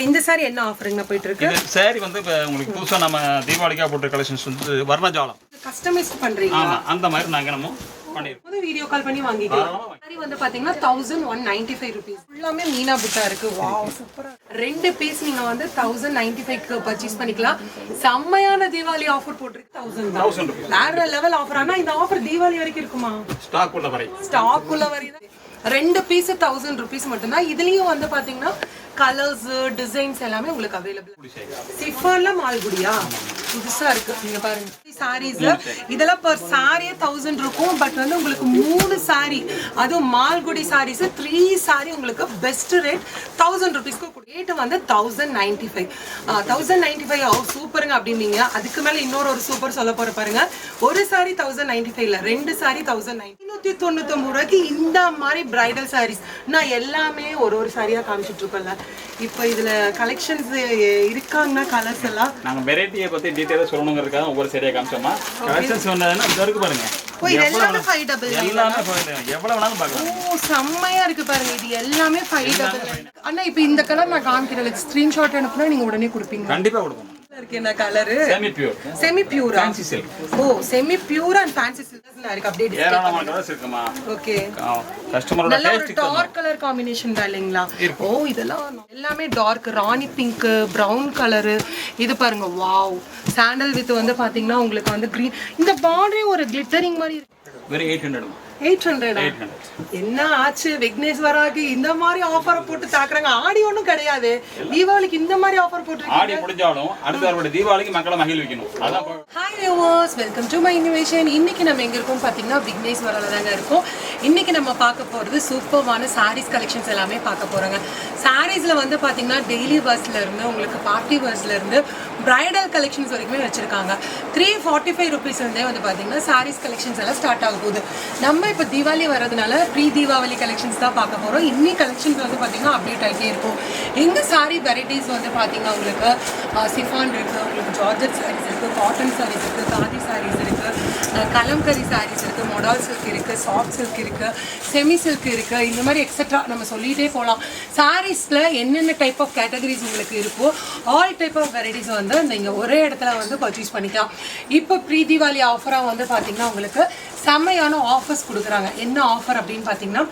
இப்போ இந்த சாரி என்ன ஆஃபருங்க போயிட்டு இருக்கு இது saree வந்து இப்போ உங்களுக்கு புதுசாக நம்ம தீபாவளிக்காக போட்ட கலெக்ஷன்ஸ் வந்து வர்ணஜாலம். கஸ்டமைஸ் பண்றீங்க ஆமாம் அந்த மாதிரி நாங்கள் நம்ம பண்ணியிருக்கோம் வந்து வீடியோ கால் பண்ணி வாங்கிக்கலாம். சாரி வந்து பாத்தீங்கன்னா thousand one ninety five rupees ஃபுல்லாமே மீனா புட்டா இருக்கு. வாவ் சூப்பரா ரெண்டு பீஸ் நீங்க வந்து தௌசண்ட் நைன்டி ஃபைவ்க்கு பர்ச்சேஸ் பண்ணிக்கலாம். செம்மையான தீபாவளி ஆஃபர் போட்டிருக்கு. தௌசண்ட் தௌசண்ட் வேற லெவல் ஆஃபர் ஆனா இந்த ஆஃபர் தீபாவளி வரைக்கும் இருக்குமா? ஸ்டாக் உள்ள வரை. ஸ்டாக் உள்ள வரையும் ரெண்டு பீஸ் தௌசண்ட் ருபீஸ் மட்டும்தான். இதுலயும் வந்து பாத்தீங்கன்னா கலர்ஸ் டிசைன்ஸ் எல்லாமே உங்களுக்கு அவைலபிள் சிஃபர்ல மால்குடியா? புதுசா இருக்கு. நீங்க பாருங்க. சாரீஸ்ல இதெல்லாம் பர் சாரியே தௌசண்ட் இருக்கும். பட் வந்து உங்களுக்கு மூணு சாரி அதுவும் மால்குடி சாரீஸ் த்ரீ சாரி உங்களுக்கு பெஸ்ட் ரேட் தௌசண்ட் ருபீஸ்க்கு ரேட்டு வந்து thousand ninety five thousand ninety five சூப்பருங்க அப்படின்னீங்க. அதுக்கு மேல இன்னொரு ஒரு சூப்பர் சொல்ல போற பாருங்க. ஒரு சாரி தௌசண்ட் நைன்டி ஃபைவ்ல ரெண்டு சாரி தௌசண்ட் நைன் நூற்றி தொண்ணூத்தொம்பது ரூபாய்க்கு இந்த மாதிரி பிரைடல் சாரீஸ் நான் எல்லாமே ஒரு ஒரு சாரியா காமிச்சிட்டு இருப்பேன்ல. இப்போ இதுல கலெக்ஷன்ஸ் இருக்காங்கன்னா கலர்ஸ் எல்லாம்? நாங்கள் வெரைட்டியை பற்றி டீட்டெயிலாக சொல்லணுங்கிறதுக்காக ஒவ்வொரு சரியாக காமிச்சோமா? கலெக்ஷன்ஸ் வந்ததுன்னா இந்த இருக்கு பாருங்க. ஓ இது எல்லாமே ஃபைவ் டபுள் எல்லாமே போயிட்டு எவ்வளோ வேணாலும் பார்க்கலாம். ஓ செம்மையா இருக்கு பாருங்க. இது எல்லாமே ஃபைவ் டபுள் அண்ணா இப்போ இந்த கலர் நான் காமிக்கிறேன். ஸ்கிரீன்ஷாட் அனுப்புனா நீங்க உடனே கொடுப்பீங்க கண்டிப்பாக கொடுக்கணும் இருக்கு என்ன கலரு செமி பியூர் செமி பியூரா fancy silk O semi pure and fancy சில்க்ஸ்ல இருக்கு அப்படியே ஏராளமான கலர்ஸ் இருக்குமா? ஓகே கஸ்டமரோட டார்க் கலர் காம்பினேஷன் தான். இல்லைங்களா? ஓ இதெல்லாம் எல்லாமே dark rani pink brown colour இது பாருங்க வாவ் சாண்டல் வித் வந்து பாத்தீங்கன்னா உங்களுக்கு வந்து green இந்த பார்டரே ஒரு கிளிட்டரிங் மாதிரி இருக்கு. வெறும் எயிட் ஹண்ட்ரட் எயிட் ஹண்ட்ரடா என்ன ஆச்சு? விக்னேஸ்வராக்கு இந்த மாதிரி ஆஃபரை போட்டு தாக்குறாங்க. ஆடி ஒன்றும் கிடையாது. தீபாவளிக்கு இந்த மாதிரி ஆஃபர் போட்டு ஆடி முடிஞ்சாலும் அடுத்த தீபாவளிக்கு மக்களை மகிழ்விக்கணும் அதான் hi viewers welcome to my innovation இன்னைக்கு நம்ம எங்க இருக்கோம்? பார்த்தீங்கன்னா விக்னேஸ்வரில் தாங்க இருக்கோம். இன்னைக்கு நம்ம பார்க்க போகிறது சூப்பர்வான சாரீஸ் கலெக்ஷன்ஸ் எல்லாமே பார்க்க போகிறோங்க சாரீஸில் வந்து பார்த்தீங்கன்னா டெய்லி பஸ்ல இருந்து உங்களுக்கு பார்ட்டி பஸ்ல இருந்து பிரைடல் கலெக்ஷன்ஸ் வரைக்குமே வச்சுருக்காங்க. த்ரீ ஃபார்ட்டி ஃபைவ் ருபீஸ்லேருந்தே வந்து பார்த்தீங்கன்னா சாரீஸ் கலெக்ஷன்ஸ் எல்லாம் ஸ்டார்ட் ஆக போகுது. நம்ம இப்போ தீபாவளி வரதுனால ப்ரீ தீபாவளி கலெக்ஷன்ஸ் தான் பார்க்க போகிறோம் இன்னி கலெக்ஷன்ஸ் வந்து பார்த்திங்கன்னா அப்டேட் ஆகிட்டே இருக்கும். எங்கள் சாரீ வெரைட்டிஸ் வந்து பார்த்தீங்கன்னா உங்களுக்கு சிஃபான் இருக்குது உங்களுக்கு ஜார்ஜட் சாரீஸ் இருக்குது காட்டன் சாரீஸ் இருக்குது காதி சாரீஸ் இருக்குது கலம்கரி சாரீஸ் இருக்குது மொடால் சில்க் இருக்குது சாஃப்ட் சில்க் இருக்குது செமி சில்க் இருக்குது இந்த மாதிரி எக்ஸெட்ரா நம்ம சொல்லிகிட்டே போகலாம் சாரீஸில் என்னென்ன டைப் ஆஃப் கேட்டகரிஸ் உங்களுக்கு இருக்கோ ஆல் டைப் ஆஃப் வெரைட்டிஸ் வந்து நீங்கள் ஒரே இடத்துல வந்து பர்ச்சேஸ் பண்ணிக்கலாம். இப்போ ப்ரீ தீபாவளி ஆஃபராக வந்து பார்த்திங்கன்னா உங்களுக்கு செம்மையான ஆஃபர்ஸ் கொடுக்குறாங்க. என்ன ஆஃபர் அப்படின்னு பார்த்தீங்கன்னா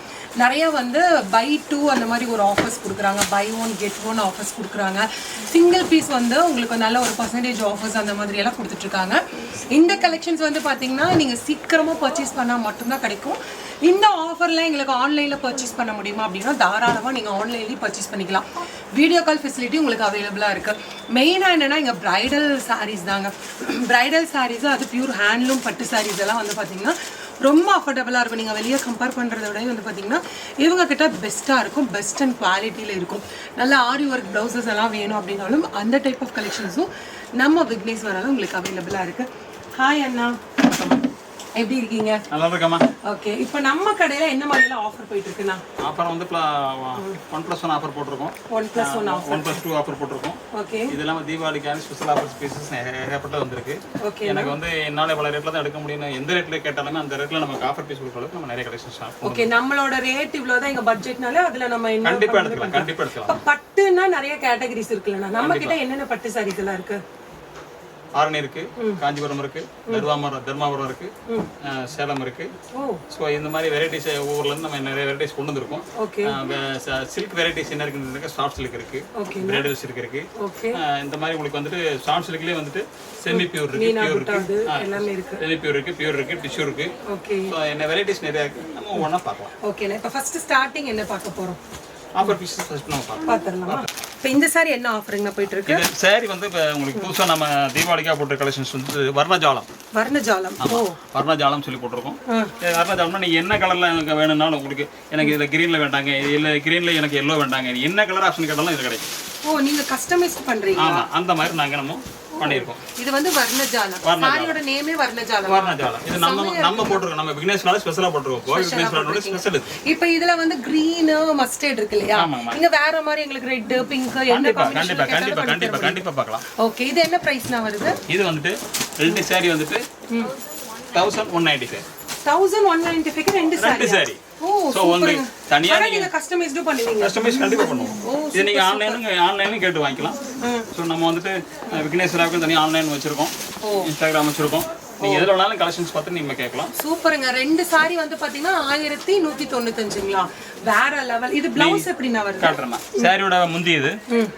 நிறைய வந்து பை டூ அந்த மாதிரி ஒரு ஆஃபர்ஸ் கொடுக்குறாங்க. Buy one get one offers கொடுக்குறாங்க. சிங்கிள் பீஸ் வந்து உங்களுக்கு நல்ல ஒரு பர்சன்டேஜ் ஆஃபர்ஸ் அந்த மாதிரி எல்லாம் கொடுத்துட்ருக்காங்க. இந்த கலெக்ஷன்ஸ் வந்து பார்த்தீங்கன்னா நீங்கள் சீக்கிரமாக பர்ச்சேஸ் பண்ணால் மட்டும்தான் கிடைக்கும். இந்த ஆஃபர்லாம் எங்களுக்கு ஆன்லைனில் பர்ச்சேஸ் பண்ண முடியுமா அப்படின்னா தாராளமாக நீங்கள் ஆன்லைன்லேயும் பர்ச்சேஸ் பண்ணிக்கலாம். வீடியோ கால் ஃபெசிலிட்டி உங்களுக்கு அவைலபிளாக இருக்குது மெயினாக என்னென்னா இங்கே ப்ரைடல் சாரீஸ் தாங்க. ப்ரைடல் சாரீஸ் அது பியூர் ஹேண்ட்லூம் பட்டு சாரீஸ் எல்லாம் வந்து பார்த்தீங்கன்னா ரொம்ப அஃபோர்டபுளாக இருக்கும். நீங்கள் வெளியே கம்பேர் பண்ணுறத விட வந்து பார்த்தீங்கன்னா இவங்க கிட்ட பெஸ்ட்டாக இருக்கும். பெஸ்ட் அண்ட் குவாலிட்டியில் இருக்கும். நல்ல ஆரி ஒர்க் ப்ளவுசஸ் எல்லாம் வேணும் அப்படின்னாலும் அந்த டைப் ஆஃப் கலெக்ஷன்ஸும் நம்ம விக்னேஸ்வரால் உங்களுக்கு அவைலபிளாக இருக்குது ஹாய் அண்ணா. எப்படி இருக்கீங்க? நல்லா இருக்கம்மா ஓகே இப்போ நம்ம கடையில் என்ன மாதிரிலாம் ஆஃபர் போயிட்டு இருக்குண்ணா அப்புறம் வந்து ஒன் ப்ளஸ் ஒன் ஆஃபர் போட்டிருக்கோம். One plus one offer one plus two offer போட்டிருக்கோம். ஓகே இது இல்லாமல் தீபாவளிக்கான ஸ்பெஷல் ஆஃபர் ஸ்பீசஸ் ஏகப்பட்ட வந்திருக்கு. ஓகே எனக்கு வந்து என்னால் இவ்வளோ ரேட்டில் தான் எடுக்க முடியும் எந்த ரேட்டில் கேட்டாலுமே அந்த ரேட்டில் நமக்கு ஆஃபர் பீஸ் கொடுக்குற அளவுக்கு நம்ம நிறைய கலெக்ஷன்ஸ் ஓகே நம்மளோட ரேட் இவ்வளோதான் எங்க பட்ஜெட்னால அதுல நம்ம எடுக்கலாம் கண்டிப்பாக எடுக்கலாம் இப்ப பட்டுன்னா நிறைய கேட்டகரிஸ் இருக்குல்லண்ணா. நம்ம கிட்ட என்னென்ன பட்டு சாரீஸ் எல்லாம் இருக்கு? ஆரணி இருக்கு காஞ்சிபுரம் இருக்கு தர்மாபுரம் தர்மாபுரம் இருக்கு சேலம் இருக்கு. ஸோ இந்த மாதிரி வெரைட்டிஸ் ஊர்ல இருந்து நம்ம நிறைய வெரைட்டிஸ் கொண்டு வந்திருக்கோம். ஓகே சில்க் வெரைட்டிஸ் என்ன இருக்குன்னு சாஃப்ட் சில்க் இருக்கு. ஓகே பிரைடல் சில்க் இருக்கு. ஓகே இந்த மாதிரி உங்களுக்கு வந்துட்டு சாஃப்ட் சில்க்லேயே வந்துட்டு செமி பியூர் இருக்கு பியூர் இருக்கு. செமி பியூர் இருக்கு. பியூர் இருக்கு டிஷ்யூ இருக்கு ஓகே என்ன வெரைட்டிஸ் நிறைய இருக்கு நம்ம ஒவ்வொன்றா பார்க்கலாம். ஓகேண்ணா இப்போ ஃபர்ஸ்ட் ஸ்டார்டிங் என்ன பார்க்க போறோம்? ஆஃபர் பீசஸ் ஃபர்ஸ்ட் நம்ம பார்க்கலாம். பார்த்துடலாமா? இப்போ இந்த சாரி என்ன ஆஃபருங்கண்ணா போயிட்டு இருக்கு இது saree வந்து இப்போ உங்களுக்கு புதுசாக நம்ம தீபாவளிக்காக போட்ட கலெக்ஷன்ஸ் வந்து வர்ணஜாலம். வர்ணஜாலம். ஓ. வர்ணஜாலம் சொல்லி போட்டிருக்கோம். வர்ணஜாலம்னா நீங்கள் என்ன கலரில் எனக்கு வேணும்னாலும் உங்களுக்கு எனக்கு இதில் க்ரீனில் வேண்டாங்க இல்லை க்ரீனில் எனக்கு எல்லோ வேண்டாங்க. என்ன கலர் ஆப்ஷன் கேட்டாலும் இது கிடைக்கும். ஓ நீங்க கஸ்டமைஸ் பண்றீங்க ஆமாம் அந்த மாதிரி நாங்கள் நம்ம பண்ணியிருக்கோம். இது வந்து வர்ணஜாலம். சாரியோட நேமே வர்ணஜாலம். வர்ணஜாலம். இது நம்ம நம்ம போட்டிருக்கோம். நம்ம விக்னேஷ்னால போட்டிருக்கோம். ஸ்பெஷல் இப்போ இதுல வந்து green மஸ்டர்ட் இருக்கு இல்லையா. நீங்க வேற மாதிரி எங்களுக்கு ரெட் பிங்க் என்ன கண்டிப்பாக கண்டிப்பாக கண்டிப்பாக பார்க்கலாம். ஓகே இது என்ன பிரைஸ்னா வருது? இது வந்துட்டு ரெண்டு saree வந்துட்டு thousand one ninety five thousand one ninety five ரெண்டு சாரி ஸோ வந்து சூப்பருங்க. தனியா ஆனா நீங்க நீங்க கஸ்டமைஸ்டும் பண்ணுவீங்க. கஸ்டமைஸ் கண்டிப்பா பண்ணுவோம். இது நீங்க ஆன்லைனுங்க ஆன்லைனும் கேட்டு வாங்கிக்கலாம். ஸோ நம்ம வந்துட்டு விக்னேஸ்வராவுக்கும் தனியாக ஆன்லைன் வச்சிருக்கோம். இன்ஸ்டாகிராம் வச்சிருக்கோம். நீங்க எதுல வேணாலும் கலெக்ஷன்ஸ் பார்த்து நீங்க கேட்கலாம். சூப்பருங்க. ரெண்டு சாரி வந்து பாத்தீங்கன்னா ஆயிரத்தி நூத்தி தொண்ணூத்தஞ்சுங்களா வேற லெவல் இது பிளவுஸ் எப்படின்னா வருது? காட்டுறேன் சாரியோட முந்தி இது.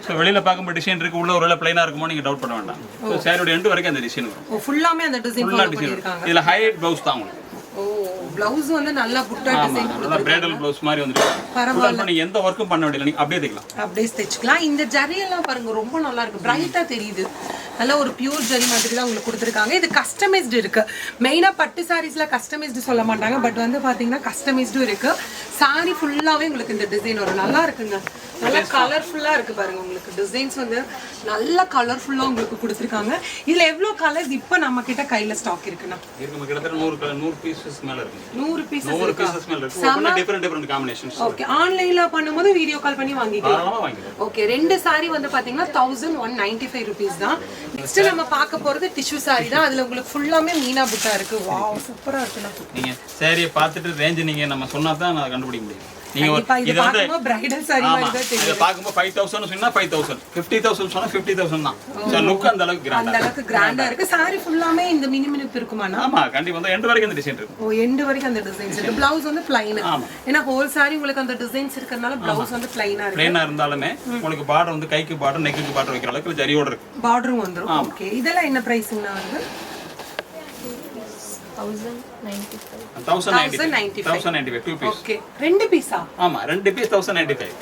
ஸோ வெளியில பார்க்கும்போது டிசைன் இருக்கு உள்ள ஒரு வேலை பிளைனா இருக்குமோ நீங்க டவுட் பண்ண வேண்டாம். ஸோ சாரியோட எண்டு வரைக்கும் அந்த டிசைன் வரும். ஃபுல்லாமே அந்த டிசைன் ஃபுல்லா ஃபாலோ டிசைன் இதுல ஹைலைட் ப்ளவுஸ் தான் உங்களுக்கு. பிளவுஸ் வந்து நல்லா புட்டா டிசைன் நல்லா பிரைடல் ப்ளவுஸ் மாதிரி வந்துருக்கு பரவாயில்ல. நீங்க எந்த ஒர்க்கும் பண்ண வேண்டியது நீங்க அப்படியே தைக்கலாம் அப்படியே தைச்சுக்கலாம் இந்த ஜரி எல்லாம் பாருங்க ரொம்ப நல்லா இருக்கு. பிரைட்டா தெரியுது. நல்ல ஒரு பியூர் ஜரி மாதிரி தான் உங்களுக்கு கொடுத்துருக்காங்க. இது கஸ்டமைஸ்டு இருக்கு. மெயினா பட்டு சாரீஸ்ல கஸ்டமைஸ்டு சொல்ல மாட்டாங்க. பட் வந்து பாத்தீங்கன்னா கஸ்டமைஸ்டும் இருக்கு. சாரி ஃபுல்லாவே உங்களுக்கு இந்த டிசைன் வரும். நல்லா இருக்குங்க. நல்லா கலர்ஃபுல்லா இருக்கு பாருங்க உங்களுக்கு. டிசைன்ஸ் வந்து நல்ல கலர்ஃபுல்லா உங்களுக்கு கொடுத்துருக்காங்க. இதுல எவ்வளவு கலர்ஸ் இப்போ நம்ம கிட்ட கையில ஸ்டாக் இருக்குண்ணா நூறு நூறு பீசஸ் மேல இருக்கு. நூறு பீசஸ் நூறு பீசஸ் மேல இருக்கு. ஒவ்வொன்று டிஃப்ரெண்ட் டிஃப்ரெண்ட் காம்பினேஷன்ஸ் ஓகே ஆன்லைன்ல பண்ணும்போது வீடியோ கால் பண்ணி வாங்கிக்கலாம். ஓகே ரெண்டு சாரி வந்து பாத்தீங்கன்னா thousand one ninety five rupees தான். நெக்ஸ்ட் நம்ம பார்க்க போறது டிஷ்யூ சாரி தான். அதுல உங்களுக்கு ஃபுல்லாமே மீனா புட்டா இருக்கு. வாவ் சூப்பரா இருக்குண்ணா நீங்க சாரியை பார்த்துட்டு ரேஞ்ச் நீங்க நம்ம சொன்னா தான் நான் கண்டுபிடிக்க முடியும். நீங்க இது வந்து பிரைடல் சாரி மாதிரி தான் தெரியும். இதை சொன்னா ஃபைவ் தௌசண்ட் ஃபிஃப்டி தௌசண்ட் சொன்னா ஃபிஃப்டி தௌசண்ட் தான். ஸோ லுக் அந்த அளவுக்கு அந்த கிராண்டா அளவுக்கு கிராண்டா இருக்கு. சாரி ஃபுல்லாமே இந்த மினி மினிப்பு இருக்குமாண்ணா ஆமா கண்டிப்பா. வந்து எண்டு வரைக்கும் இந்த டிசைன் இருக்கும் ஓ எண்டு வரைக்கும் அந்த டிசைன்ஸ் இருக்கு. பிளவுஸ் வந்து பிளைன். ஏன்னா ஹோல் சாரி உங்களுக்கு அந்த டிசைன்ஸ் இருக்கறனால பிளவுஸ் வந்து பிளைனா இருக்கு. பிளேனா இருந்தாலுமே உங்களுக்கு பார்டர் வந்து கைக்கு பார்டர் நெக்குக்கு பார்டர் வைக்கிற அளவுக்கு ஜரியோட இருக்கு. பார்டரும் வந்துரும். ஓகே இதெல்லாம் என்ன பிரைஸ்ங்கண்ணா வருது thousand ninety 1095. Thousand ninety five two piece okay ரெண்டு பீஸா ஆமா ரெண்டு பீஸ் தௌசண்ட் நைன்டி ஃபைவ்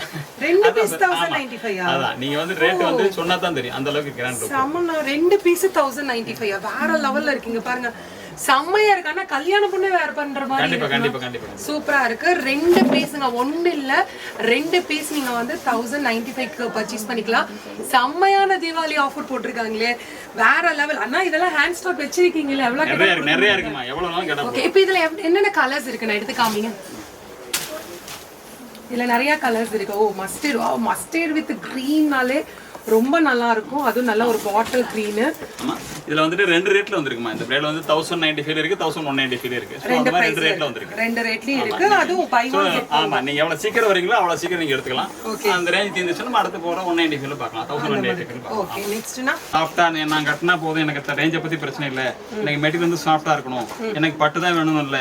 ரெண்டு பீஸ் தௌசண்ட் நைன்டி ஃபைவ் அதான் நீங்க வந்து ரேட் வந்து சொன்னா தான் தெரியும். அந்த அளவுக்கு கிராண்ட் ரெண்டு பீஸ் தௌசண்ட் நைன்டி ஃபைவ் வேற லெவல்ல இருக்கீங்க பாருங்க. செம்மையா இருக்கு. ஆனா கல்யாண பொண்ணு வேற பண்ற மாதிரி சூப்பரா இருக்கு. ரெண்டு பீஸுங்க ஒண்ணு இல்ல. ரெண்டு பீஸ் நீங்க வந்து தௌசண்ட் நைன்டி ஃபைவ்க்கு பர்ச்சேஸ் பண்ணிக்கலாம். செம்மையான தீபாவளி ஆஃபர் போட்டிருக்காங்களே. வேற லெவல் அண்ணா இதெல்லாம் ஹேண்ட் ஸ்டாக் வச்சிருக்கீங்களே. எவ்வளவு நிறைய இருக்கு நிறைய இருக்குமா? எவ்வளவு ஓகே இப்போ இதுல என்னென்ன கலர்ஸ் இருக்கு? நான் எடுத்து காமிங்க. இதுல நிறைய கலர்ஸ் இருக்கு. ஓ மஸ்டர்ட் ஓ மஸ்டர்ட் வித் க்ரீன்னாலே ரொம்ப நல்லா இருக்கும் அதுவும் நல்ல ஒரு பாட்டில் க்ரீனு இதுல வந்துட்டு ரெண்டு ரேட்ல வந்திருக்குமா? இந்த பிளேட்ல வந்து தௌசண்ட் நைன்டி ஃபைவ் இருக்கு தௌசண்ட் ஒன் நைன்டி ஃபைவ் இருக்கு. மாதிரி ரெண்டு ரேட்ல வந்திருக்கு. ரெண்டு ரேட்லயும் இருக்கு. அதுவும் பை ஆமா. நீங்க எவ்வளவு சீக்கிரம் வரீங்களோ அவ்வளவு சீக்கிரம் நீங்க எடுத்துக்கலாம். அந்த ரேஞ்ச் தீர்ந்துச்சுன்னா நம்ம அடுத்து போற ஒன் நைன்டி ஃபைவ்ல பார்க்கலாம். தௌசண்ட் ஒன் ஓகே நெக்ஸ்ட்னா சாஃப்டா நான் கட்டினா போதும். எனக்கு ரேஞ்சை பத்தி பிரச்சனை இல்ல. எனக்கு மெட்டீரியல் வந்து சாஃப்டா இருக்கணும். எனக்கு பட்டு தான் வேணும் இல்ல.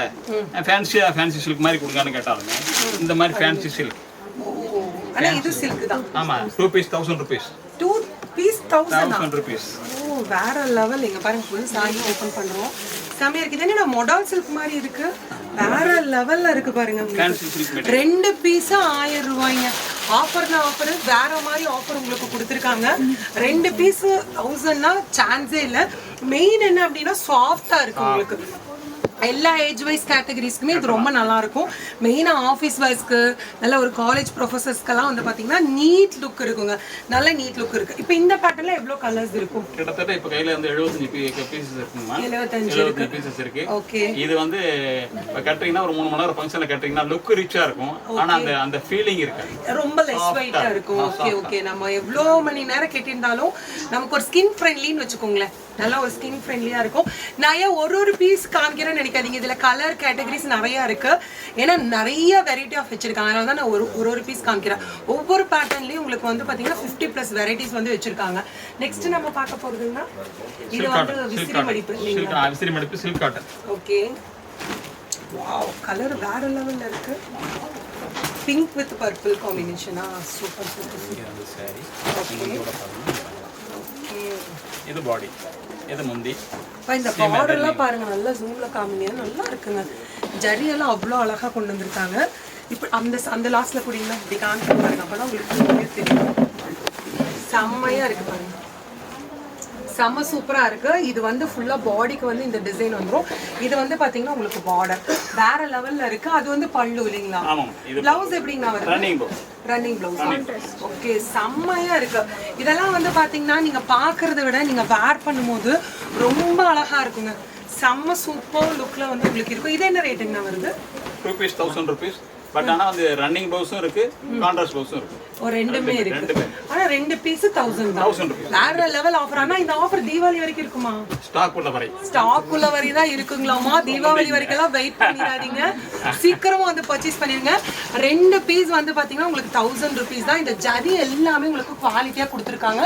ஃபேன்சியா ஃபேன்சி சில்க் மாதிரி கொடுங்கன்னு கேட்டாலுமே இந்த மாதிரி ஃபேன்சி சில்க் ஆனா இது சில்க் தான். ஆமா. Two piece thousand rupees two piece thousand rupees oh வேற லெவல் இங்க பாருங்க ஃபுல் சாரி ஓபன் பண்றோம். செமையா இருக்கு இது என்ன மொடால் சில்க் மாதிரி இருக்கு? வேற லெவல்ல இருக்கு பாருங்க. ரெண்டு பீஸ் ஆயிரம் ரூபாய்ங்க. ஆஃபர்னா ஆஃபர் வேற மாதிரி ஆஃபர் உங்களுக்கு கொடுத்துருக்காங்க. ரெண்டு பீஸ் தௌசண்ட்னா சான்ஸே இல்லை. மெயின் என்ன அப்படின்னா சாஃப்டா இருக்கு உங்களுக்கு. எல்லா ஏஜ் வைஸ் கேட்டகரிஸ்க்குமே இது ரொம்ப நல்லா இருக்கும் மெயினாக ஆஃபீஸ் ஒர்க்ஸ்க்கு நல்ல ஒரு காலேஜ் ப்ரொஃபஸர்ஸ்க்கெல்லாம் வந்து பார்த்தீங்கன்னா நீட் லுக் இருக்குங்க. நல்ல நீட் லுக் இருக்கு. இப்போ இந்த பேட்டர்ல எவ்வளோ கலர்ஸ் இருக்கும்? கிட்டத்தட்ட இப்ப கையில வந்து எழுபத்தஞ்சு பீசஸ் இருக்குமா எழுபத்தஞ்சு பீசஸ் இருக்கு. ஓகே இது வந்து இப்ப கட்டுறீங்கன்னா ஒரு மூணு மணி நேரம் ஃபங்க்ஷன்ல கட்டுறீங்கன்னா லுக் ரிச்சா இருக்கும். ஆனா அந்த அந்த ஃபீலிங் இருக்காது ரொம்ப லெஸ் வெயிட்டா இருக்கும். ஓகே ஓகே நம்ம எவ்வளோ மணி நேரம் கேட்டிருந்தாலும் நமக்கு ஒரு ஸ்கின் ஃப்ரெண்ட்லின்னு வச்சுக்கோங்களேன். நல்ல ஒரு ஸ்கின் ஃப்ரெண்ட்லியா இருக்கும். நான் ஏன் ஒரு ஒரு பீஸ் காமிக்கிறேன்னு நினைக்காதீங்க. இதுல கலர் கேட்டகரிஸ் நிறைய இருக்கு. ஏன்னா நிறைய வெரைட்டி ஆஃப் வச்சிருக்காங்க. அதனால தான் நான் ஒரு ஒரு ஒரு பீஸ் காமிக்கிறேன். ஒவ்வொரு பேட்டர்ன்லயும் உங்களுக்கு வந்து பாத்தீங்கன்னா ஃபிஃப்டி ப்ளஸ் வெரைட்டிஸ் வந்து வச்சிருக்காங்க. நெக்ஸ்ட் நம்ம பார்க்க போறதுன்னா இது வந்து விசிறி மடிப்பு. விசிறி மடிப்பு silk cotton okay wow colour வேற லெவல்ல இருக்கு. பிங்க் வித் பர்பிள் காம்பினேஷனா சூப்பர் சூப்பர் சாரி ஓகே இது பாடி இது முந்தி? இந்த பார்டர்லாம் பாருங்க நல்லா ஜூம்ல காமிங்க. நல்லா இருக்குங்க. ஜரி எல்லாம் அவ்வளோ அழகா கொண்டு வந்திருக்காங்க. இப்போ அந்த அந்த லாஸ்ட்ல கூடிங்களா இப்படி காமிக்க பாருங்க. அப்பதான் உங்களுக்கு தெரியும். செம்மையா இருக்கு பாருங்க. செம்ம சூப்பரா இருக்கு. இது வந்து ஃபுல்லா பாடிக்கு வந்து இந்த டிசைன் வந்துரும். இது வந்து பாத்தீங்கன்னா உங்களுக்கு பார்டர் வேற லெவல்ல இருக்கு. அது வந்து பல்லு இல்லைங்களா? பிளவுஸ் எப்படிங்கண்ணா வருது? ரன்னிங் ப்ளவுஸ் ஓகே செம்மையா இருக்கு. இதெல்லாம் வந்து பாத்தீங்கன்னா நீங்க பாக்குறத விட நீங்க வேர் பண்ணும்போது ரொம்ப அழகா இருக்குங்க. செம்ம சூப்பர் லுக்ல வந்து உங்களுக்கு இருக்கும். இது என்ன ரேட்டுங்கண்ணா வருது? Two piece thousand rupees but ஆனா வந்து ரன்னிங் ப்ளவுஸும் இருக்கு கான்ட்ராஸ்ட் ப்ளவுஸும் இருக்கு. ஒரு ரெண்டுமே இருக்கு. ரெண்டுமே. ஆனா ரெண்டு பீஸ் தௌசண்ட் தான். தௌசண்ட் வேற லெவல் ஆஃபர் ஆனா இந்த ஆஃபர் தீபாவளி வரைக்கும் இருக்குமா? ஸ்டாக் உள்ள வரை. ஸ்டாக் உள்ள வரை தான் இருக்குங்களாமா? தீபாவளி வரைக்கும் வெயிட் பண்ணிடாதீங்க. சீக்கிரமா வந்து பர்ச்சேஸ் பண்ணிருங்க ரெண்டு பீஸ் வந்து பாத்தீங்கன்னா உங்களுக்கு தௌசண்ட் ருபீஸ் தான். இந்த ஜரி எல்லாமே உங்களுக்கு குவாலிட்டியா கொடுத்துருக்காங்க.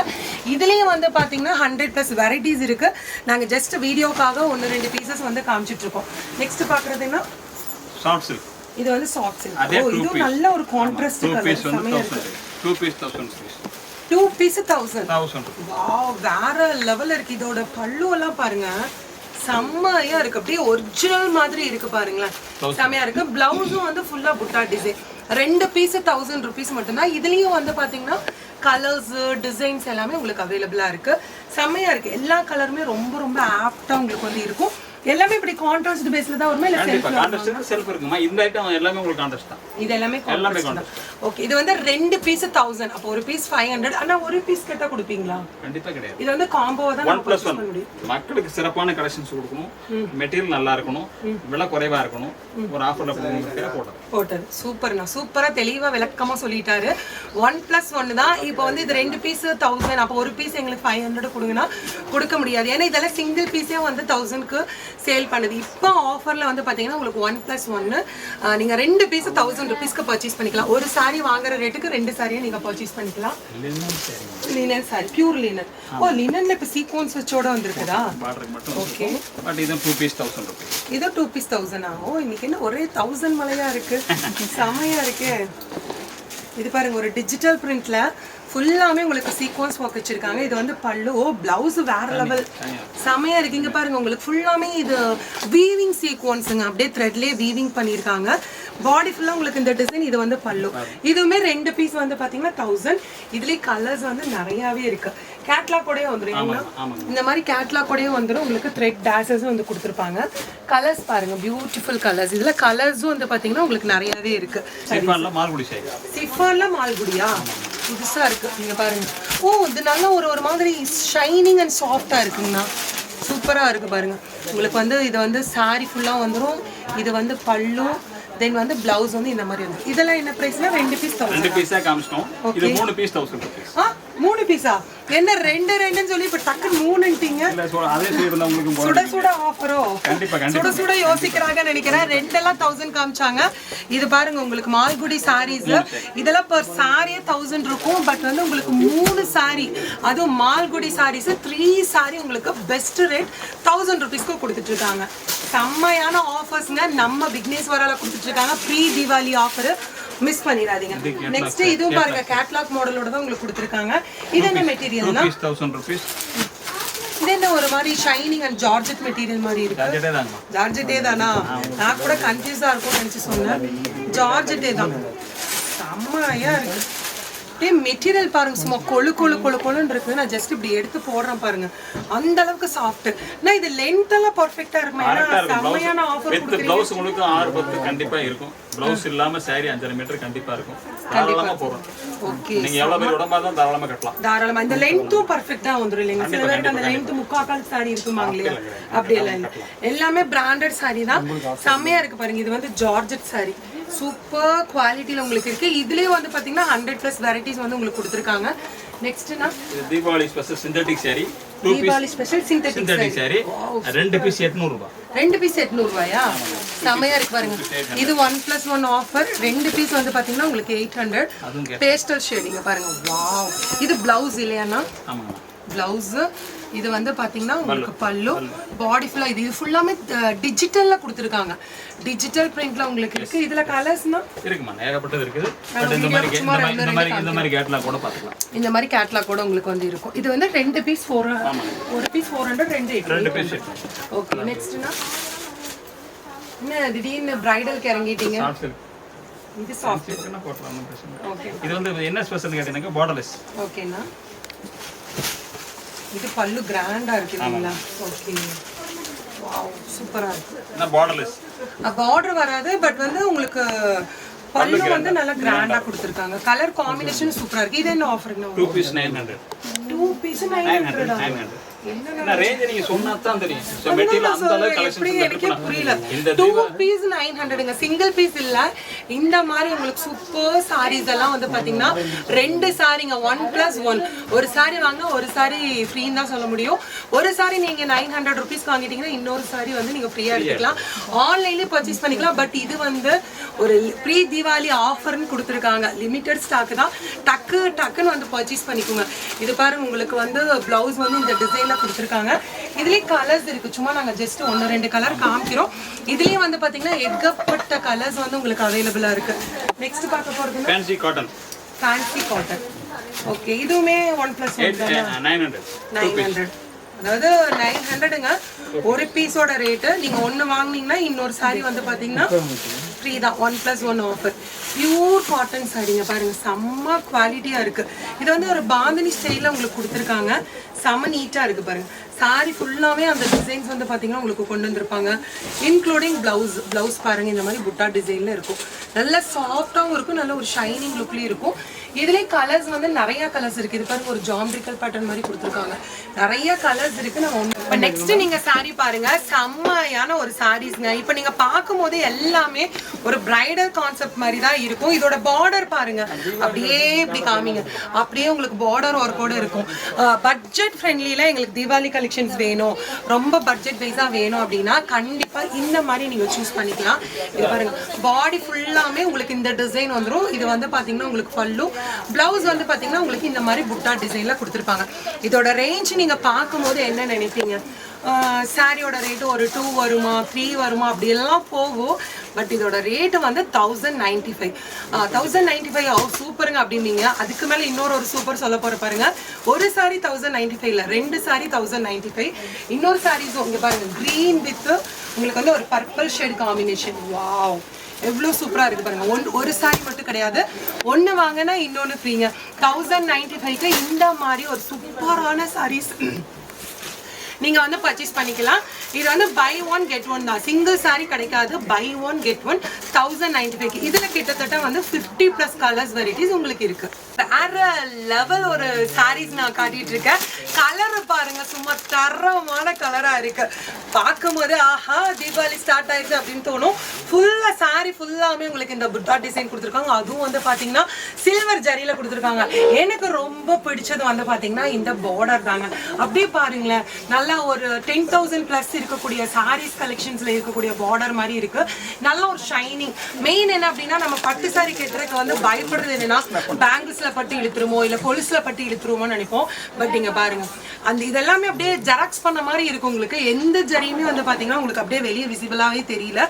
இதுலயும் வந்து பாத்தீங்கன்னா ஹண்ட்ரட் பிளஸ் வெரைட்டிஸ் இருக்கு. நாங்க ஜஸ்ட் வீடியோக்காக ஒன்னு ரெண்டு பீசஸ் வந்து காமிச்சிட்டு இருக்கோம். நெக்ஸ்ட் பாக்குறதுன்னா ஷார்ட் சில்க் இது வந்து ஓ two இதுவும். நல்ல ஒரு கான்ட்ராஸ்ட் பீஸ் கலர் செமையா இருக்கு. Thousand two piece thousand rupees two piece thousand thousand wow வேற லெவல்ல இருக்கு. இதோட பல்லு எல்லாம் பாருங்க. செம்மையா இருக்கு. அப்படியே ஒரிஜினல் மாதிரி இருக்கு பாருங்களேன். செம்மையா இருக்கு. பிளவுஸும் வந்து ஃபுல்லா புட்டா டிசைன் ரெண்டு பீஸ் தௌசண்ட் ருபீஸ் மட்டும்தான். இதுலயும் வந்து பாத்தீங்கன்னா கலர்ஸ் டிசைன்ஸ் எல்லாமே உங்களுக்கு அவைலபிளா இருக்கு. செம்மையா இருக்கு. எல்லா கலருமே ரொம்ப ரொம்ப ஆப்டா உங்களுக்கு வந்து இருக்கும். எல்லாமே இப்படி கான்ட்ராஸ்ட் பேஸ்ல தான் வருமா இல்ல செல்ஃப் கான்ட்ராஸ்ட் செல்ஃப் இருக்குமா? இந்த ஐட்டம் எல்லாமே உங்களுக்கு கான்ட்ராஸ்ட் தான். இது எல்லாமே எல்லாமே கான்ட்ராஸ்ட் ஓகே இது வந்து ரெண்டு பீஸ் தௌசண்ட் அப்போ ஒரு பீஸ் ஃபைவ் ஹண்ட்ரட் ஆனா ஒரு பீஸ் கேட்டா கொடுப்பீங்களா? கண்டிப்பா கிடையாது. இது வந்து காம்போவா தான் ஒன் நம்ம பிளஸ் purchase ஒன் பண்ண முடியும். மக்களுக்கு சிறப்பான கலெக்ஷன்ஸ் கொடுக்கணும். மெட்டீரியல் நல்லா இருக்கணும். விலை குறைவா இருக்கணும். ஒரு ஆஃபர்ல போட்டோம் போட்டது. சூப்பர்ண்ணா. சூப்பரா தெளிவா விளக்கமா சொல்லிட்டாரு. ஒன் பிளஸ் ஒன்னு தான். இப்போ வந்து இது ரெண்டு பீஸ் தௌசண்ட் அப்போ ஒரு பீஸ் எங்களுக்கு ஃபைவ் ஹண்ட்ரட் கொடுங்கன்னா கொடுக்க முடியாது. ஏன்னா இதெல்லாம் சிங்கிள் பீஸே வந்து தௌசண்ட்க்கு சேல் பண்ணுது. இப்போ ஆஃபர்ல வந்து பாத்தீங்கன்னா உங்களுக்கு ஒன் பிளஸ் ஒன்னு நீங்க ரெண்டு பீஸ் தௌசண்ட் ருபீஸ்க்கு பர்ச்சேஸ் பண்ணிக்கலாம். ஒரு சாரி வாங்குற ரேட்டுக்கு ரெண்டு சாரியை நீங்க பர்ச்சேஸ் பண்ணிக்கலாம். Linen sorry pure linen oh லினன்ல இப்போ சீக்வன்ஸ் வச்சோட வந்திருக்குதா? ஓகே பட் இது டூ பீஸ் தௌசண்ட் ருபீஸ் இது டூ பீஸ் தௌசண்ட் ஆகும் இன்னைக்கு என்ன ஒரே தௌசண்ட் மலையா இருக்கு. செமையா இருக்கு. இது பாருங்க ஒரு டிஜிட்டல் பிரிண்ட்ல ஃபுல்லாமே உங்களுக்கு சீக்வன்ஸ் ஒர்க் வச்சிருக்காங்க. இது வந்து பல்லு. பிளவுஸ் வேற லெவல் செமையா இருக்கு. இங்க பாருங்க உங்களுக்கு ஃபுல்லாமே இது வீவிங் சீக்வன்ஸுங்க அப்படியே த்ரெட்லயே வீவிங் பண்ணியிருக்காங்க. பாடி ஃபுல்லா உங்களுக்கு இந்த டிசைன் இது வந்து பல்லு. இதுவுமே ரெண்டு பீஸ் வந்து பாத்தீங்கன்னா தௌசண்ட் இதுலயே கலர்ஸ் வந்து நிறையவே இருக்கு. கேட்லாக் கூடயே வந்துடும் ஏன்னா இந்த மாதிரி கேட்லாக் கூடயே வந்துடும் உங்களுக்கு த்ரெட் டேசஸும் வந்து கொடுத்துருப்பாங்க. கலர்ஸ் பாருங்க பியூட்டிஃபுல் கலர்ஸ் இதுல கலர்ஸும் வந்து பாத்தீங்கன்னா உங்களுக்கு நிறையவே இருக்கு. சிஃபான்ல மால்குடியா புதுசா இருக்கு. நீங்க பாருங்க. ஓ இது நல்லா ஒரு ஒரு மாதிரி ஷைனிங் அண்ட் சாஃப்டா இருக்குங்கண்ணா. சூப்பரா இருக்கு பாருங்க. உங்களுக்கு வந்து இது வந்து saree ஃபுல்லா வந்துரும். இது வந்து பல்லு தென் வந்து பிளவுஸ் வந்து இந்த மாதிரி இருக்கும். இதெல்லாம் என்ன பிரைஸ்னா ரெண்டு பீஸ் தௌசண்ட் ரெண்டு பீஸா காமிச்சிட்டோம். இது மூணு பீஸ் தௌசண்ட் ஆ? மூணு பீஸா என்ன ரெண்டு ரெண்டுன்னு சொல்லி இப்ப உங்களுக்கு போட சுட சுட ஆஃபரோ சுட சுட யோசிக்கிறாங்க நினைக்கிறேன். ரெண்டெல்லாம் தௌசண்ட் காமிச்சாங்க. இது பாருங்க உங்களுக்கு மால்குடி சாரீஸ் இதெல்லாம் பர் சாரியே தௌசண்ட் இருக்கும். பட் வந்து உங்களுக்கு மூணு சாரி அதுவும் மால்குடி சாரீஸ் த்ரீ சாரி உங்களுக்கு பெஸ்ட் ரேட் தௌசண்ட் ருபீஸ்க்கு கொடுத்துட்டு இருக்காங்க. செம்மையான ஆஃபர்ஸ்ங்க நம்ம விக்னேஸ்வரால கொடுத்துட்டு இருக்காங்க. ப்ரீ தீபாவளி ஆஃபர் மிஸ் பண்ணிடாதீங்க. நெக்ஸ்ட் இதுவும் பாருங்க கேட்லாக் மாடலோட தான் உங்களுக்கு கொடுத்துருக்காங்க. இது என்ன மெட்டீரியல்னா இது என்ன ஒரு மாதிரி ஷைனிங் அண்ட் ஜார்ஜெட் மெட்டீரியல் மாதிரி இருக்கு? ஜார்ஜெட்டே தானா? நான் கூட கன்ஃபியூஸா இருக்கும்னு நினைச்சு சொன்னேன். ஜார்ஜெட்டே தான். செம்மையா இருக்கு. அப்படியே மெட்டீரியல் பாருங்க. சும்மா கொழு கொழு கொழு கொழுன்னு இருக்கு நான் ஜஸ்ட் இப்படி எடுத்து போடுறேன் பாருங்க. அந்த அளவுக்கு சாஃப்ட் நான் இது லென்த் எல்லாம் பர்ஃபெக்டா இருக்குமா? ஏன்னா செம்மையான ஆஃபர் வித் பிளவுஸ் உங்களுக்கு ஆறு பத்து கண்டிப்பா இருக்கும். பிளவுஸ் இல்லாம saree அஞ்சரை மீட்டர் கண்டிப்பா இருக்கும். தாராளமா போறோம் ஓகே நீங்க எவ்வளவு பேர் உடம்பா தான் தாராளமா கட்டலாம். தாராளமா. இந்த லென்த்தும் பர்ஃபெக்ட்டா வந்துரும் இல்லைங்க சில பேருக்கு அந்த லென்த் முக்காக்கால் சாரி இருக்குமாங்க இல்லையா? அப்படி எல்லாம் இல்லை. எல்லாமே பிராண்டட் சாரி தான். செம்மையா இருக்கு பாருங்க. இது வந்து ஜார்ஜெட் சாரி சூப்பர் குவாலிட்டியில உங்களுக்கு இருக்கு. இதுலயே வந்து பாத்தீங்கன்னா ஹண்ட்ரட் பிளஸ் வெரைட்டிஸ் வந்து உங்களுக்கு கொடுத்துருக்காங்க. நெக்ஸ்ட்னா Deepavali special synthetic piece Deepavali special synthetic saree. ரெண்டு பீஸ் எட்நூறு ரூபாய் ரெண்டு பீஸ் எட்நூறு ரூபாயா செமையா இருக்கு பாருங்க. இது ஒன் பிளஸ் ஒன் ஆஃபர் ரெண்டு பீஸ் வந்து பாத்தீங்கன்னா உங்களுக்கு எயிட் ஹண்ட்ரட் அதுவும் பேஸ்டல் ஷேடிங்க பாருங்க. வாவ் இது பிளவுஸ் இல்லையாண்ணா? ஆமாங்க. பிளவுஸ் இது வந்து பாத்தீங்கன்னா உங்களுக்கு பல்லு. பாடி ஃபுல்லா இது. இது ஃபுல்லாமே டிஜிட்டல்ல கொடுத்துருக்காங்க. டிஜிட்டல் பிரிண்ட்ல உங்களுக்கு இருக்கு. இதுல கலர்ஸ்னா இருக்குமா? ஏகப்பட்டது இருக்குது. இந்த மாதிரி இந்த மாதிரி இந்த மாதிரி கேட்லாக் கூட பார்த்துக்கலாம். இந்த மாதிரி கேட்லாக் கூட உங்களுக்கு வந்து இருக்கும். இது வந்து ரெண்டு பீஸ் ஃபோர் ஒரு பீஸ் ஃபோர் ஹண்ட்ரட் ரெண்டு எயிட் ரெண்டு பீஸ் ஓகே நெக்ஸ்ட்னா என்ன திடீர்னு பிரைடலுக்கு இறங்கிட்டீங்க? இது சாஃப்ட். ஓகே இது வந்து என்ன ஸ்பெஷல்னு கேட்டீங்கன்னா பார்டர்லெஸ் ஓகேண்ணா இது பல்லு கிராண்டா இருக்கு இல்லைங்களா? ஓகே வாவ் சூப்பரா இருக்கு. பார்டர்லெஸ் பார்டர் வராது பட் வந்து உங்களுக்கு பல்லு வந்து நல்லா கிராண்டா. கொடுத்திருக்காங்க. கலர் காம்பினேஷன் சூப்பரா இருக்கு. இது என்ன ஆஃபர் என்ன 2 பீஸ் 900 2 பீஸ் 900 எனக்கே புரியல. டூ பீஸ் நைன் ஹண்ட்ரடுங்க சிங்கிள் பீஸ் இல்ல. இந்த மாதிரி உங்களுக்கு சூப்பர் சாரீஸ் எல்லாம் வந்து பாத்தீங்கன்னா ரெண்டு சாரிங்க ஒன் பிளஸ் ஒன் ஒரு சாரி வாங்க ஒரு சாரி ஃப்ரீன்னு தான் சொல்ல முடியும். ஒரு சாரி நீங்க நைன் ஹண்ட்ரட் ருபீஸ் வாங்கிட்டீங்கன்னா இன்னொரு சாரி வந்து நீங்க ஃப்ரீயா எடுத்துக்கலாம். ஆன்லைன்லயே பர்ச்சேஸ் பண்ணிக்கலாம். பட் இது வந்து ஒரு ப்ரீ தீபாவளி ஆஃபர்னு கொடுத்துருக்காங்க. லிமிட்டட் ஸ்டாக் தான். டக்கு டக்குன்னு வந்து பர்ச்சேஸ் பண்ணிக்கோங்க. இது பாருங்க உங்களுக்கு வந்து பிளவுஸ் வந்து இந்த டிசைன்ல கொடுத்துருக்காங்க. இதுலயே கலர்ஸ் இருக்கு. சும்மா நாங்க ஜஸ்ட் ஒன்று ரெண்டு கலர் காமிக்கிறோம். இதுலயே வந்து பாத்தீங்கன்னா ஏகப்பட்ட கலர்ஸ் வந்து உங்களுக்கு அவைலபிளா இருக்கு. நெக்ஸ்ட் பார்க்க போறது fancy cotton fancy cotton okay இதுவுமே one plus one nine hundred nine hundred அதாவது நைன் ஹண்ட்ரடுங்க ஒரு பீஸோட ரேட்டு நீங்க ஒன்னு வாங்குனீங்கன்னா இன்னொரு சாரி வந்து பாத்தீங்கன்னா ஃப்ரீ தான். One plus one offer pure cotton சாரிங்க பாருங்க. செம்ம குவாலிட்டியா இருக்கு. இது வந்து ஒரு பாந்தினி ஸ்டைல உங்களுக்கு கொடுத்துருக்காங்க. செம்ம நீட்டா இருக்கு பாருங்க. சாரி ஃபுல்லாவே அந்த டிசைன்ஸ் வந்து பாத்தீங்கன்னா உங்களுக்கு கொண்டு வந்திருப்பாங்க. இன்க்ளூடிங் பிளவுஸ் பிளவுஸ் பாருங்க இந்த மாதிரி புட்டா டிசைன்ல இருக்கும். நல்ல சாஃப்டாவும் இருக்கும் நல்ல ஒரு ஷைனிங் லுக்லயும் இருக்கும். இதுலயே கலர்ஸ் வந்து நிறைய கலர்ஸ் இருக்கு. இது பாருங்க ஒரு ஜாமெட்ரிக்கல் பேட்டர்ன் மாதிரி கொடுத்துருக்காங்க. நிறைய கலர்ஸ் இருக்கு. நம்ம ஒன்று நெக்ஸ்ட் நீங்க saree பாருங்க. செம்மையான ஒரு சாரீஸ்ங்க இப்போ நீங்க பார்க்கும்போது எல்லாமே ஒரு பிரைடல் கான்செப்ட் மாதிரி தான் இருக்கும். இதோட பார்டர் பாருங்க. அப்படியே இப்படி காமிங்க. அப்படியே உங்களுக்கு பார்டர் ஒர்க்கோட இருக்கும். பட்ஜெட் ஃப்ரெண்ட்லியில எங்களுக்கு தீபாவளி கலெக்ஷன்ஸ் வேணும் ரொம்ப பட்ஜெட் வைஸாக வேணும் அப்படின்னா கண்டிப்பாக இந்த மாதிரி நீங்கள் சூஸ் பண்ணிக்கலாம். இது பாருங்கள் பாடி ஃபுல்லாமே உங்களுக்கு இந்த டிசைன் வந்துடும் இது வந்து பார்த்தீங்கன்னா உங்களுக்கு பல்லு ப்ளவுஸ் வந்து பார்த்தீங்கன்னா உங்களுக்கு இந்த மாதிரி புட்டா டிசைனில் கொடுத்துருப்பாங்க. இதோட ரேஞ்ச் நீங்கள் பார்க்கும்போது என்ன நினைப்பீங்க? சாரியோட ரேட்டு ஒரு டூ வருமா த்ரீ வருமா அப்படி எல்லாம் போகும். பட் இதோட ரேட்டு வந்து thousand ninety five thousand ninety five oh சூப்பருங்க அப்படின்னீங்க அதுக்கு மேலே இன்னொரு ஒரு சூப்பர் சொல்ல போகிற பாருங்க. ஒரு சாரி தௌசண்ட் நைன்டி ஃபைவ்ல ரெண்டு சாரி தௌசண்ட் நைன்டி ஃபைவ் இன்னொரு சாரீஸும் இங்கே பாருங்க க்ரீன் வித் உங்களுக்கு வந்து ஒரு பர்பிள் ஷேட் காம்பினேஷன் வாவ் எவ்வளோ சூப்பராக இருக்குது பாருங்கள் ஒன் ஒரு சாரி மட்டும் கிடையாது. ஒன்று வாங்கினா இன்னொன்று ஃப்ரீங்க தௌசண்ட் நைன்டி ஃபைவ்க்கு இந்த மாதிரி ஒரு சூப்பரான சாரீஸ் நீங்க வந்து பர்ச்சேஸ் பண்ணிக்கலாம். இது வந்து பை ஒன் கெட் ஒன் தான். சிங்கிள் சாரீ கிடைக்காது. Buy one get one thousand ninety five இதுல கிட்டத்தட்ட வந்து ஃபிஃப்டி ப்ளஸ் கலர்ஸ் வெரைட்டிஸ் உங்களுக்கு இருக்கு. வேறு லெவல் ஒரு சாரீஸ் நான் காட்டிட்டு இருக்கேன். கலர் பாருங்க சும்மா தரமான கலரா இருக்கு. பார்க்கும்போது ஆஹா தீபாவளி ஸ்டார்ட் ஆயிடுச்சு அப்படின்னு தோணும். ஃபுல்லா சாரி ஃபுல்லாமே உங்களுக்கு இந்த புத்தா டிசைன் கொடுத்துருக்காங்க. அதுவும் வந்து பாத்தீங்கன்னா சில்வர் ஜரியில கொடுத்துருக்காங்க. எனக்கு ரொம்ப பிடிச்சது வந்து பாத்தீங்கன்னா இந்த பார்டர் தாங்க. அப்படியே பாருங்களேன் நல்லா ஒரு டென் தௌசண்ட் பிளஸ் இருக்கக்கூடிய சாரீஸ் கலெக்ஷன்ஸ்ல இருக்கக்கூடிய பார்டர் மாதிரி இருக்கு. நல்ல ஒரு ஷைனிங் மெயின் என்ன அப்படின்னா நம்ம பட்டு சாரி கட்டுறதுக்கு வந்து பயப்படுறது என்னன்னா பேங்கிள்ஸ்ல பட்டு இழுத்துருமோ இல்ல கொலுசுல பட்டு இழுத்துருமோன்னு நினைப்போம். பட் இங்க பாருங்க அந்த இதெல்லாமே அப்படியே ஜெராக்ஸ் பண்ண மாதிரி இருக்கும் உங்களுக்கு. எந்த ஜரியுமே வந்து பார்த்தீங்கன்னா உங்களுக்கு அப்படியே வெளியே விசிபிளாகவே தெரியல.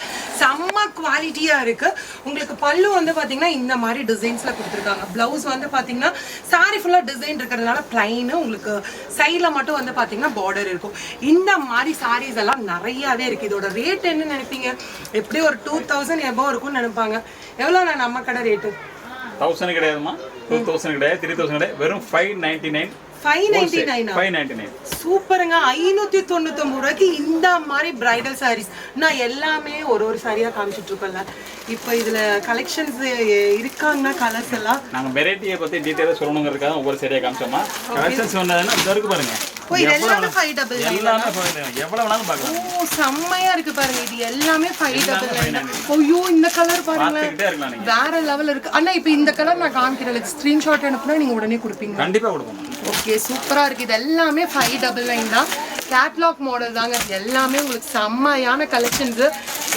செம்ம குவாலிட்டியாக இருக்கு. உங்களுக்கு பல்லு வந்து பார்த்தீங்கன்னா இந்த மாதிரி டிசைன்ஸில் கொடுத்துருக்காங்க. ப்ளவுஸ் வந்து பார்த்தீங்கன்னா சாரி ஃபுல்லாக டிசைன் இருக்கிறதுனால பிளைனு உங்களுக்கு சைடில் மட்டும் வந்து பார்த்தீங்கன்னா பார்டர் இருக்கும். இந்த மாதிரி சாரீஸ் எல்லாம் நிறையாவே இருக்கு. இதோட ரேட் என்ன நினைப்பீங்க? எப்படி ஒரு டூ தௌசண்ட் எபோ இருக்கும்னு நினைப்பாங்க. எவ்வளோ நம்ம கடை ரேட்டு தௌசண்ட் கிடையாதுமா டூ தௌசண்ட் கிடையாது த்ரீ தௌசண்ட் கிடையாது. வெறும் ஃபைவ் நைன்டி நைன் சூப்பருங்க. ஐநூத்தி தொண்ணூத்தொம்பது ரூபாய்க்கு இந்த மாதிரி பிரைடல் சாரீஸ் நான் எல்லாமே ஒரு ஒரு சாரியா காமிச்சிட்டு இருக்கோம்ல இப்போ இதுல கலெக்ஷன்ஸ் இருக்காங்கன்னா கலர்ஸ் எல்லாம். நாங்கள் வெரைட்டியை பற்றி டீட்டெயிலாக சொல்லணுங்கிறதுக்காக ஒவ்வொரு சரியாக காமிச்சோமா? கலெக்ஷன்ஸ் வந்ததுன்னா இது இருக்கு பாருங்க. எல்லாமே ஃபைவ் டபுள் எல்லாமே five nine. எவ்வளவு வேணாலும் பார்க்கலாம். ஓ செம்மையா இருக்கு பாருங்க. இது எல்லாமே ஃபைவ் டபுள் ஐயோ இந்த கலர் நீங்க. வேற லெவல் இருக்கு. அண்ணா இப்போ இந்த கலர் நான் காமிக்கிறேன். ஸ்கிரீன்ஷாட் அனுப்புனா நீங்க உடனே கொடுப்பீங்க கண்டிப்பா கொடுக்கணும் இருக்குது சூப்பராக இருக்குது இது எல்லாமே ஃபைவ் டபுள் நைன் தான். கேட்லாக் மாடல் தாங்க. இது எல்லாமே உங்களுக்கு செம்மையான கலெக்ஷன்ஸ்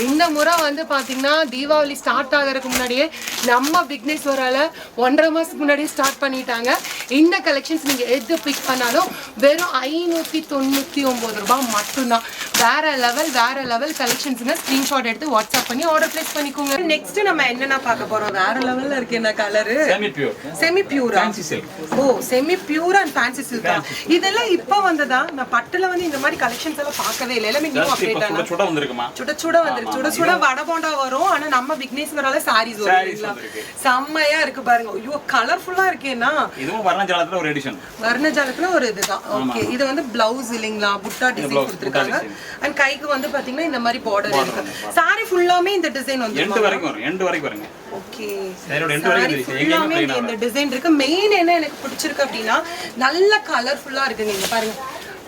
இந்த முறை வந்து பார்த்திங்கன்னா தீபாவளி ஸ்டார்ட் ஆகிறதுக்கு முன்னாடியே நம்ம விக்னேஸ்வரால் ஒன்றரை மாதத்துக்கு முன்னாடியே ஸ்டார்ட் பண்ணிட்டாங்க. இந்த கலெக்ஷன்ஸ் நீங்கள் எது பிக் பண்ணாலும் வெறும் ஐநூற்றி தொண்ணூற்றி ஒம்பது ரூபாய் மட்டும்தான். வேற லெவல் வேற லெவல் கலெக்ஷன்ஸுங்க ஸ்கிரீன்ஷாட் எடுத்து வாட்ஸ்அப் பண்ணி ஆர்டர் பிளேஸ் பண்ணிக்கோங்க. நெக்ஸ்ட் நம்ம என்னென்ன பார்க்க போறோம்? வேற லெவல்ல இருக்கு என்ன colour semi pure semi பியூரா fancy silk oh semi pure and fancy Chilika இதெல்லாம் இப்போ வந்ததா? நான் பட்டுல வந்து இந்த மாதிரி கலெக்ஷன்ஸ் எல்லாம் பார்க்கவே இல்லை. எல்லாமே நியூ அப்டேட் இப்போ சுட சுட வந்திருக்குமா? சுட சுட வந்துருக்கு. சுட சுட வடை போண்டா வரும். ஆனா நம்ம விக்னேஸ்வரால சாரீஸ் வரும். செம்மையா இருக்கு பாருங்க. ஐயோ கலர்ஃபுல்லா இருக்கேன்னா இதுவும் வர்ணஜாலத்துல ஒரு எடிஷன் வர்ணஜாலத்துல ஒரு இதுதான். ஓகே இது வந்து பிளவுஸ் இல்லைங்களா? புட்டா டிசைன் கொடுத்துருக்காங்க. அண்ட் கைக்கு வந்து பாத்தீங்கன்னா இந்த மாதிரி பார்டர் இருக்கு. சாரி ஃபுல்லாமே இந்த டிசைன் வந்து எண்டு வரைக்கும் வரும் எண்டு வரைக்கும் வருங்க. ஓகே சாரி ஃபுல்லாமே இந்த டிசைன் இருக்கு. மெயின் என்ன எனக்கு பிடிச்சிருக்கு அப்படின்னா நல்ல கலர்ஃபுல்லா இருக்குங்க இங்க பாருங்க.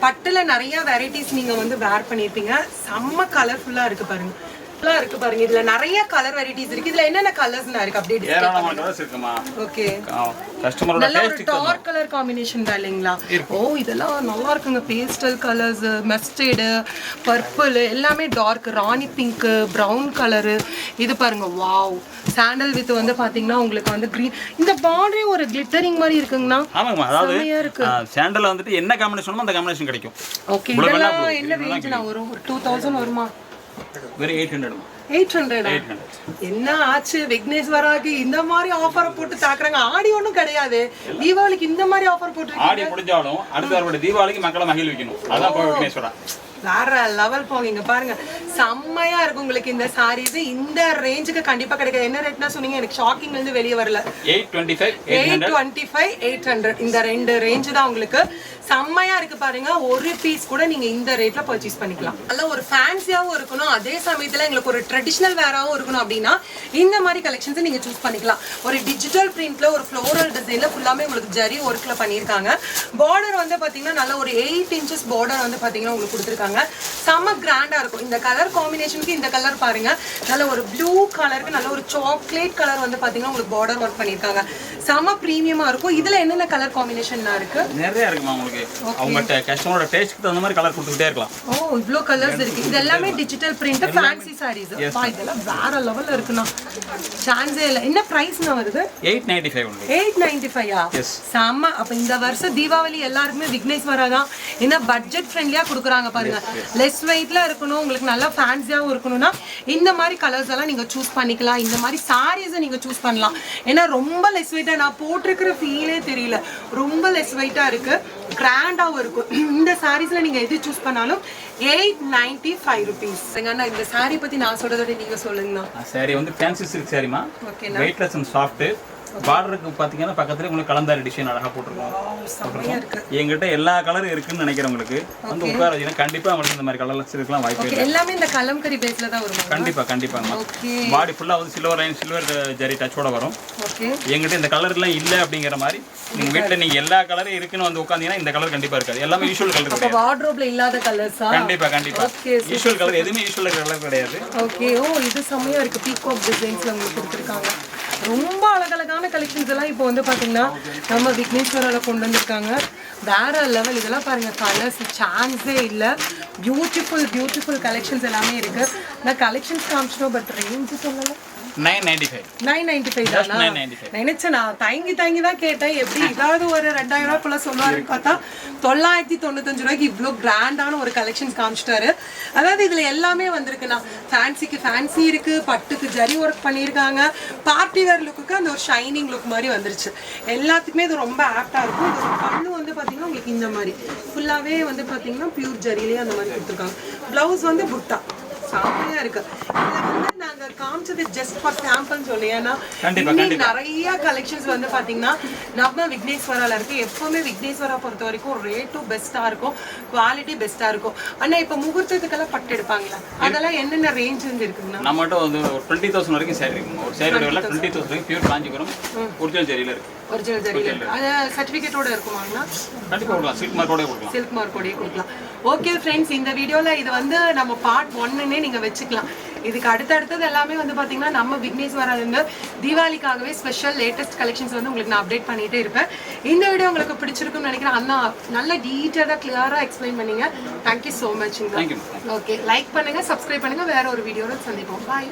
பட்டுல நிறைய வெரைட்டிஸ் நீங்க வந்து வேர் பண்ணிருப்பீங்க. செம்ம கலர்ஃபுல்லா இருக்கு பாருங்க. இருக்கு பாருங்க. இதுல நிறைய கலர் வெரைட்டிஸ் இருக்கு. இதுல என்னென்ன கலர்ஸ்லாம் இருக்கு? அப்படியே ஏராளமான கலர்ஸ் இருக்குமா? ஓகே கஸ்டமரோட டேஸ்ட்டுக்கு டார்க் கலர் காம்பினேஷன் தான் இல்லைங்களா? ஓ இதெல்லாம் நல்லா இருக்குங்க. பேஸ்டல் கலர்ஸ் மஸ்டர்டு பர்பிள் எல்லாமே dark rani pink brown colour இது பாருங்க வாவ் சாண்டல் வித் வந்து பாத்தீங்கன்னா உங்களுக்கு வந்து green. இந்த பார்டரே ஒரு கிளிட்டரிங் மாதிரி இருக்குங்கண்ணா. ஆமாங்கம்மா அதாவது இருக்கு. சாண்டல் வந்துட்டு என்ன காம்பினேஷனுமோ அந்த காம்பினேஷன் கிடைக்கும். ஓகே இதெல்லாம் என்ன ரேஞ்ச்னா வரும் ஒரு டூ தௌசண்ட் வருமா? வெறும் எயிட் ஹண்ட்ரட் எயிட் ஹண்ட்ரடா என்ன ஆச்சு? விக்னேஸ்வராக்கு இந்த மாதிரி ஆஃபரை போட்டு தாக்குறாங்க. ஆடி ஒன்றும் கிடையாது. தீபாவளிக்கு இந்த மாதிரி ஆஃபர் போட்டு ஆடி முடிஞ்சாலும் அடுத்த தீபாவளிக்கு மக்களை மகிழ்விக்கணும். அதான் விக்னேஸ்வரா வேற லெவல் போங்க இங்க பாருங்க செம்மையா இருக்கும் உங்களுக்கு இந்த சாரீஸ் இந்த ரேஞ்சுக்கு கண்டிப்பா கிடைக்காது. என்ன ரேட்னா சொன்னீங்க? எனக்கு ஷாக்கிங்ல இருந்து வெளியே வரல. Eight twenty five eight hundred twenty five eight hundred இந்த ரெண்டு ரேஞ்சு தான் உங்களுக்கு. செம்மையா இருக்கு பாருங்க. ஒரு பீஸ் கூட நீங்க இந்த ரேட்ல பர்ச்சேஸ் பண்ணிக்கலாம். நல்ல ஒரு ஃபேன்சியாவும் இருக்கணும். அதே சமயத்துல எங்களுக்கு ஒரு ட்ரெடிஷ்னல் வேறாவும் இருக்கணும் அப்படின்னா இந்த மாதிரி கலெக்ஷன்ஸ் நீங்க சூஸ் பண்ணிக்கலாம். ஒரு டிஜிட்டல் பிரிண்ட்ல ஒரு ஃப்ளோரல் டிசைன்ல ஃபுல்லாமே உங்களுக்கு ஜரி ஒர்க்ல பண்ணியிருக்காங்க. பார்டர் வந்து பாத்தீங்கன்னா நல்ல ஒரு எயிட் இன்ச்சஸ் பார்டர் வந்து பாத்தீங்கன்னா உங்களுக்கு கொடுத்துருக்காங்க. செம்ம கிராண்டா இருக்கும். இந்த கலர் காம்பினேஷனுக்கு இந்த கலர் பாருங்க. நல்ல ஒரு ப்ளூ கலருக்கு நல்ல ஒரு சாக்லேட் கலர் வந்து பாத்தீங்கன்னா உங்களுக்கு பார்டர் ஒர்க் பண்ணியிருக்காங்க. செம்ம ப்ரீமியமா இருக்கும். இதுல என்னென்ன கலர் காம்பினேஷன்லாம் இருக்கு? நிறைய இருக்குமா உங்களுக்கு. அவங்க கஸ்டமரோட டேஸ்ட்டுக்கு தகுந்த மாதிரி கலர் கொடுத்துக்கிட்டே இருக்கலாம். ஓ இவ்ளோ கலர்ஸ் இருக்கு. இது எல்லாமே டிஜிட்டல் பிரிண்ட் ஃபேன்சி சாரீஸ் இதெல்லாம் வேற லெவல்ல இருக்குண்ணா. சான்ஸே இல்ல. என்ன பிரைஸ்னா வருது? Eight ninety five eight ninety ஃபைவா. செம்ம. அப்ப இந்த வருஷம் தீபாவளி எல்லாருக்குமே விக்னேஸ்வரா தான். என்ன பட்ஜெட் ஃப்ரெண்ட்லியா கொடுக்குறாங்க பாருங்க. லெஸ் வெயிட்ல இருக்கணும் உங்களுக்கு நல்லா ஃபேன்சியாவும் இருக்கணும்னா இந்த மாதிரி கலர்ஸ் எல்லாம் நீங்க சூஸ் பண்ணிக்கலாம். இந்த மாதிரி சாரீஸை நீங்க சூஸ் பண்ணலாம். ஏன்னா ரொம்ப லெஸ் வெயிட்டா நான் போட்டிருக்கிற ஃபீலே தெரியல. ரொம்ப லெஸ் வெயிட்டா இருக்கு. கிராண்டாவும் இருக்கும் இந்த சாரீஸ்ல நீங்க எது சூஸ் பண்ணாலும் எயிட் நைன்டி ஃபைவ் ருபீஸ் இந்த சாரி பத்தி நான் சொல்றதோட நீங்க சொல்லுங்கண்ணா சாரி வந்து ஃபேன்சி சில்க் சாரிமா ஓகேண்ணா வெயிட்லெஸ் அண்ட் சாஃப்ட் பார்டருக்கு பார்த்தீங்கன்னா பக்கத்துல உங்களுக்கு கலந்தாரி டிசைன் அழகா போட்டிருக்கோம். எங்கிட்ட எல்லா கலரும் இருக்குன்னு நினைக்கிறவங்களுக்கு வந்து உட்கார வச்சீங்கன்னா கண்டிப்பா உங்களுக்கு இந்த மாதிரி கலர்ஸ் இருக்கலாம் வாய்ப்பு இல்லை எல்லாமே இந்த கலம்கரி பேஸ்ல தான் வருமா? கண்டிப்பா கண்டிப்பாங்க பாடி ஃபுல்லா வந்து சில்வர் லைன் சில்வர் ஜரி டச்சோட வரும். எங்கிட்ட இந்த கலர்லாம் இல்ல அப்படிங்கிற மாதிரி நீங்க வீட்ல நீங்க எல்லா கலரும் இருக்குன்னு வந்து உட்காந்தீங்கன்னா இந்த கலர் கண்டிப்பா இருக்காது. எல்லாமே யூஷுவல் கலர் கிடையாது. வார்ட்ரோப்ல இல்லாத கலர்ஸா கண்டிப்பா கண்டிப்பா. ஓகே யூஷுவல் கலர் எதுவுமே யூஷுவல் கலர் கிடையாது. ஓகே ஓ இது செம்மையா இருக்கு. பீகாக் டிசைன்ஸ்ல உங்களுக்கு கொடுத்துருக்காங்க. ரொம்ப அழகழகான கலெக்ஷன்ஸ் எல்லாம் இப்போ வந்து பாத்தீங்கன்னா நம்ம விக்னேஸ்வரால கொண்டு வந்திருக்காங்க. வேற லெவல் இதெல்லாம் பாருங்க கலர்ஸ் சான்ஸே இல்ல. பியூட்டிஃபுல் பியூட்டிஃபுல் கலெக்ஷன்ஸ் எல்லாமே இருக்கு. நான் கலெக்ஷன்ஸ் காமிச்சிட்டோம் பட் ரேஞ்சு சொல்லலை நினைச்சேன் நான் தயங்கி தயங்கி தான் கேட்டேன். எப்படி ஏதாவது ஒரு ரெண்டாயிரம் ரூபாய்க்குள்ள சொல்லுவாருன்னு பார்த்தா தொள்ளாயிரத்தி தொண்ணூத்தஞ்சு ரூபாய்க்கு இவ்வளோ கிராண்டான ஒரு கலெக்ஷன்ஸ் காமிச்சிட்டாரு. அதாவது இதுல எல்லாமே வந்திருக்குண்ணா. ஃபேன்சிக்கு ஃபேன்சி இருக்கு பட்டுக்கு ஜரி ஒர்க் பண்ணியிருக்காங்க. பார்ட்டி வேர் லுக்குக்கு அந்த ஒரு ஷைனிங் லுக் மாதிரி வந்துருச்சு. எல்லாத்துக்குமே இது ரொம்ப ஆப்டா இருக்கும். இது பல்லு வந்து பாத்தீங்கன்னா உங்களுக்கு இந்த மாதிரி. ஃபுல்லாவே வந்து பாத்தீங்கன்னா பியூர் ஜரிலேயே அந்த மாதிரி கொடுத்துருக்காங்க. பிளவுஸ் வந்து புட்டா செம்மையா இருக்கு. இதுல வந்து நாங்க காமிச்சது ஜஸ்ட் ஃபார் சாம்பிள் சொல்லி. ஏன்னா இன்னும் நிறைய கலெக்ஷன்ஸ் வந்து பாத்தீங்கன்னா நம்ம விக்னேஸ்வரால இருக்கு. எப்பவுமே விக்னேஸ்வரா பொறுத்த வரைக்கும் ரேட்டும் பெஸ்டா இருக்கும். குவாலிட்டி பெஸ்டா இருக்கும். ஆனா இப்ப முகூர்த்தத்துக்கெல்லாம் பட்டு எடுப்பாங்களா? அதெல்லாம் என்னென்ன ரேஞ்ச் வந்து இருக்குங்கண்ணா? நம்மகிட்ட வந்து ஒரு டுவெண்ட்டி தௌசண்ட் வரைக்கும் சேரீ இருக்குங்க. ஒரு சேரீ டுவெண்ட்டி தௌசண்ட் வரைக்கும் பியூர் காஞ்சிபுரம் ஒரிஜினல் ஜெரியில இருக்கு. ஒரிஜினல் ஜரியில அது சர்டிபிகேட்டோட இருக்குமாங்கண்ணா கண்டிப்பா கொடுக்கலாம். சில்க் மார்க்கோட கொடுக்கலாம். சில்க் மார்க்கோடய கொடுக்கலாம். ஓகே ஃப்ரெண்ட்ஸ் இந்த வீடியோல இது வந்து நம்ம பார்ட் ஒன்னுன்னே நீங்க வச்சுக்கலாம். இதுக்கு அடுத்தடுத்தது எல்லாமே வந்து பாத்தீங்கன்னா நம்ம விக்னேஸ்வரா இருந்து தீபாவளிக்காகவே ஸ்பெஷல் லேட்டஸ்ட் கலெக்ஷன்ஸ் வந்து உங்களுக்கு நான் அப்டேட் பண்ணிட்டே இருப்பேன். இந்த வீடியோ உங்களுக்கு பிடிச்சிருக்கும்னு நினைக்கிறேன். அண்ணா நல்ல டீட்டெயிலாக கிளியரா எக்ஸ்பிளைன் பண்ணீங்க. Thank you so much thank you okay like பண்ணுங்க சப்ஸ்கிரைப் பண்ணுங்க. வேற ஒரு வீடியோவில் சந்திப்போம். பாய்